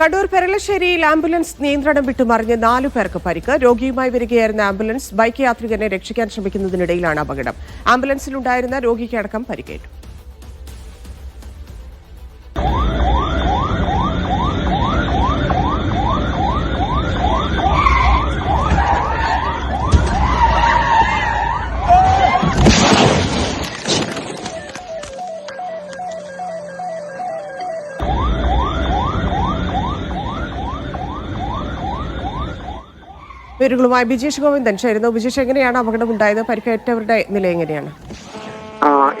Kannur പെരളശ്ശേരിയിൽ ambulance നിയന്ത്രണം വിട്ടുമറിഞ്ഞ് നാലു പേർക്ക് പരിക്ക്. രോഗിയുമായി വരികയായിരുന്ന ആംബുലൻസ് ബൈക്ക് യാത്രികനെ രക്ഷിക്കാൻ ശ്രമിക്കുന്നതിനിടയിലാണ് അപകടം. ആംബുലൻസിലുണ്ടായിരുന്ന രോഗിക്കടക്കം പരിക്കേറ്റു. വിവരങ്ങളുമായി ബിജേഷ് ഗോവിന്ദൻ. ചേരുന്നു. ബിജേഷ് എങ്ങനെയാണ് അപകടം ഉണ്ടായത് പരിക്കേറ്റവരുടെ നില എങ്ങനെയാണ്?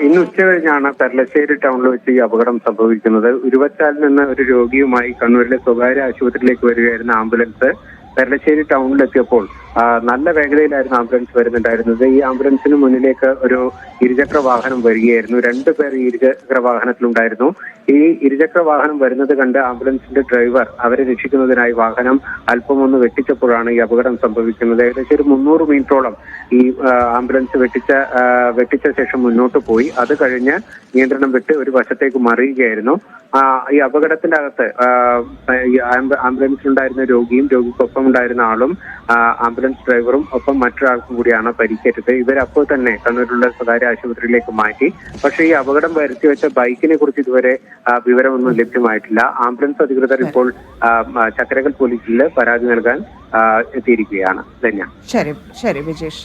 ഇന്ന് ഉച്ചകഴിഞ്ഞാണ് പെരളശ്ശേരി ടൗണിൽ വെച്ച് ഈ അപകടം സംഭവിക്കുന്നത്. ഉരുവച്ചാലിൽ നിന്ന് ഒരു രോഗിയുമായി കണ്ണൂരിലെ സ്വകാര്യ ആശുപത്രിയിലേക്ക് വരികയായിരുന്ന ആംബുലൻസ് പെരളശ്ശേരി ടൗണിലെത്തിയപ്പോൾ നല്ല വേഗതയിലായിരുന്നു ആംബുലൻസ് വരുന്നുണ്ടായിരുന്നത്. ഈ ആംബുലൻസിന് മുന്നിലേക്ക് ഒരു ഇരുചക്ര വാഹനം വരികയായിരുന്നു. രണ്ടു പേർ ഈ ഇരുചക്ര വാഹനത്തിലുണ്ടായിരുന്നു. ഈ ഇരുചക്ര വാഹനം വരുന്നത് കണ്ട് ആംബുലൻസിന്റെ ഡ്രൈവർ അവരെ രക്ഷിക്കുന്നതിനായി വാഹനം അല്പം ഒന്ന് വെട്ടിച്ചപ്പോഴാണ് ഈ അപകടം സംഭവിക്കുന്നത്. ഏകദേശം ഒരു മുന്നൂറ് മീറ്ററോളം ഈ ആംബുലൻസ് വെട്ടിച്ച വെട്ടിച്ച ശേഷം മുന്നോട്ട് പോയി. അത് കഴിഞ്ഞ് നിയന്ത്രണം വിട്ട് ഒരു വശത്തേക്ക് മറിയുകയായിരുന്നു. ഈ അപകടത്തിന്റെ അകത്ത് ആംബുലൻസിലുണ്ടായിരുന്ന രോഗിയും രോഗിക്കൊപ്പം ഉണ്ടായിരുന്ന ആളും ആ, ആംബുലൻസ് ഡ്രൈവറും ഒപ്പം മറ്റൊരാൾക്കും കൂടിയാണ് പരിക്കേറ്റത്. ഇവരപ്പോൾ തന്നെ കണ്ണൂരിലുള്ള സ്വകാര്യ ആശുപത്രിയിലേക്ക് മാറ്റി. പക്ഷേ ഈ അപകടം വരുത്തി വെച്ച ബൈക്കിനെ കുറിച്ച് ഇതുവരെ വിവരമൊന്നും ലഭ്യമായിട്ടില്ല. ആംബുലൻസ് അധികൃതർ ഇപ്പോൾ ചക്കരകൽ പോലീസിൽ പരാതി നൽകാൻ എത്തിയിരിക്കുകയാണ്. ധന്യ. ശരി ശരി ബിജേഷ്